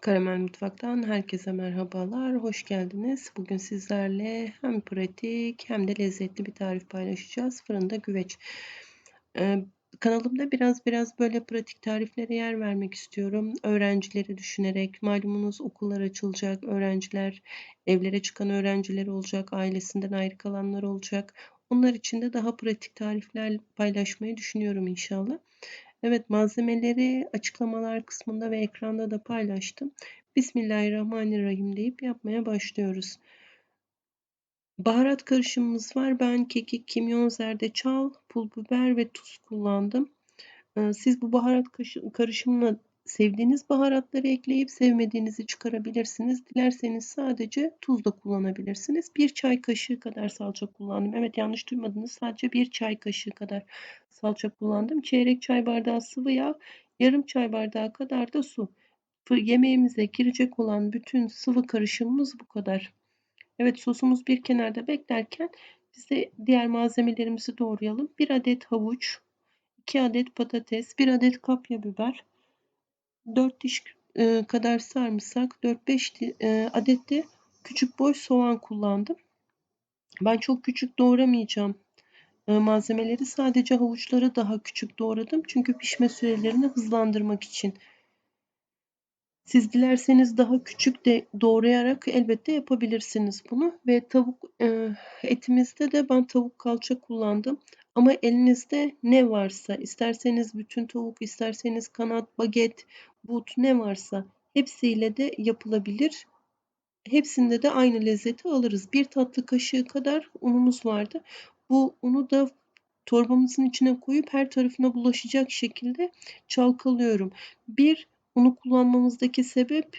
Karamel Mutfak'tan herkese merhabalar, hoş geldiniz. Bugün sizlerle hem pratik hem de lezzetli bir tarif paylaşacağız. Fırında güveç. Ee, kanalımda biraz biraz böyle pratik tariflere yer vermek istiyorum. Öğrencileri düşünerek, malumunuz okullar açılacak, öğrenciler, evlere çıkan öğrenciler olacak, ailesinden ayrı kalanlar olacak. Onlar için de daha pratik tarifler paylaşmayı düşünüyorum inşallah. Evet malzemeleri açıklamalar kısmında ve ekranda da paylaştım. Bismillahirrahmanirrahim deyip yapmaya başlıyoruz. Baharat karışımımız var. Ben kekik, kimyon, zerdeçal, pul biber ve tuz kullandım. Ee, siz bu baharat karışımına sevdiğiniz baharatları ekleyip sevmediğinizi çıkarabilirsiniz. Dilerseniz sadece tuz da kullanabilirsiniz. Bir çay kaşığı kadar salça kullandım. Evet yanlış duymadınız. Sadece bir çay kaşığı kadar salça kullandım. Çeyrek çay bardağı sıvı yağ, yarım çay bardağı kadar da su. Yemeğimize girecek olan bütün sıvı karışımımız bu kadar. Evet sosumuz bir kenarda beklerken biz de diğer malzemelerimizi doğrayalım. Bir adet havuç, 2 adet patates, 1 adet kapya biber, 4 diş e, kadar sarımsak, 4-5 e, adet de küçük boy soğan kullandım. Ben çok küçük doğramayacağım e, malzemeleri. Sadece havuçları daha küçük doğradım. Çünkü pişme sürelerini hızlandırmak için. Siz dilerseniz daha küçük de doğrayarak elbette yapabilirsiniz bunu. Ve tavuk etimizde de ben tavuk kalça kullandım. Ama elinizde ne varsa, isterseniz bütün tavuk, isterseniz kanat, baget, but ne varsa hepsiyle de yapılabilir. Hepsinde de aynı lezzeti alırız. Bir tatlı kaşığı kadar unumuz vardı. Bu unu da torbamızın içine koyup her tarafına bulaşacak şekilde çalkalıyorum. Bir Unu kullanmamızdaki sebep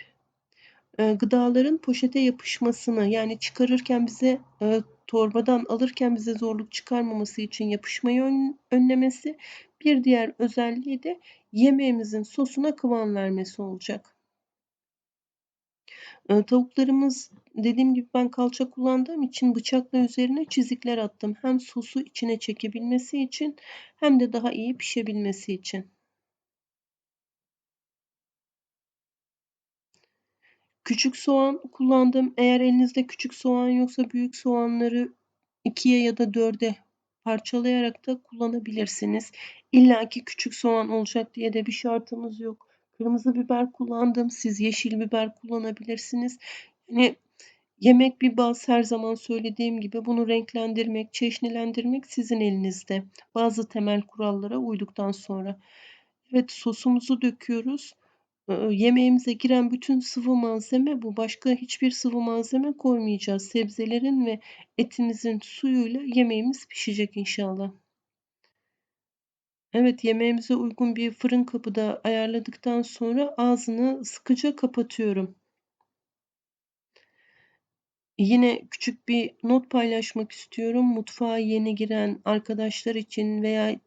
e, gıdaların poşete yapışmasını yani çıkarırken bize e, torbadan alırken bize zorluk çıkarmaması için yapışmayı önlemesi. Bir diğer özelliği de yemeğimizin sosuna kıvam vermesi olacak. E, tavuklarımız dediğim gibi ben kalça kullandığım için bıçakla üzerine çizikler attım. Hem sosu içine çekebilmesi için hem de daha iyi pişebilmesi için. Küçük soğan kullandım. Eğer elinizde küçük soğan yoksa büyük soğanları ikiye ya da dörde parçalayarak da kullanabilirsiniz. İlla ki küçük soğan olacak diye de bir şartımız yok. Kırmızı biber kullandım. Siz yeşil biber kullanabilirsiniz. Yani yemek bir baz her zaman söylediğim gibi bunu renklendirmek, çeşnilendirmek sizin elinizde. Bazı temel kurallara uyduktan sonra. Evet sosumuzu döküyoruz yemeğimize giren bütün sıvı malzeme bu. Başka hiçbir sıvı malzeme koymayacağız. Sebzelerin ve etimizin suyuyla yemeğimiz pişecek inşallah. Evet yemeğimize uygun bir fırın kapı da ayarladıktan sonra ağzını sıkıca kapatıyorum. Yine küçük bir not paylaşmak istiyorum. Mutfağa yeni giren arkadaşlar için veya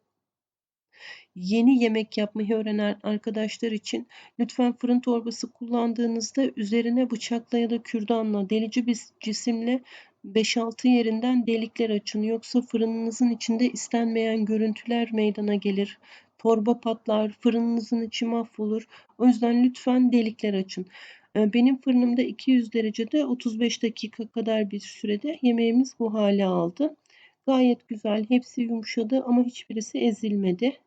yeni yemek yapmayı öğrenen arkadaşlar için lütfen fırın torbası kullandığınızda üzerine bıçakla ya da kürdanla delici bir cisimle 5-6 yerinden delikler açın. Yoksa fırınınızın içinde istenmeyen görüntüler meydana gelir. Torba patlar, fırınınızın içi mahvolur. O yüzden lütfen delikler açın. Ee, benim fırınımda 200 derecede 35 dakika kadar bir sürede yemeğimiz bu hale aldı. Gayet güzel, hepsi yumuşadı ama hiçbirisi ezilmedi.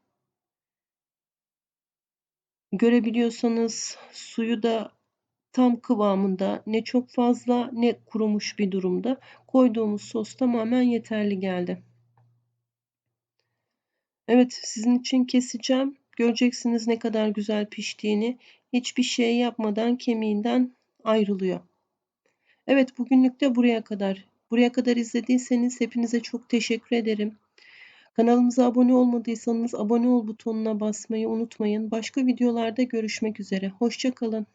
Görebiliyorsanız suyu da tam kıvamında ne çok fazla ne kurumuş bir durumda. Koyduğumuz sos tamamen yeterli geldi. Evet sizin için keseceğim. Göreceksiniz ne kadar güzel piştiğini. Hiçbir şey yapmadan kemiğinden ayrılıyor. Evet bugünlük de buraya kadar. Buraya kadar izlediyseniz hepinize çok teşekkür ederim. Kanalımıza abone olmadıysanız abone ol butonuna basmayı unutmayın. Başka videolarda görüşmek üzere. Hoşçakalın.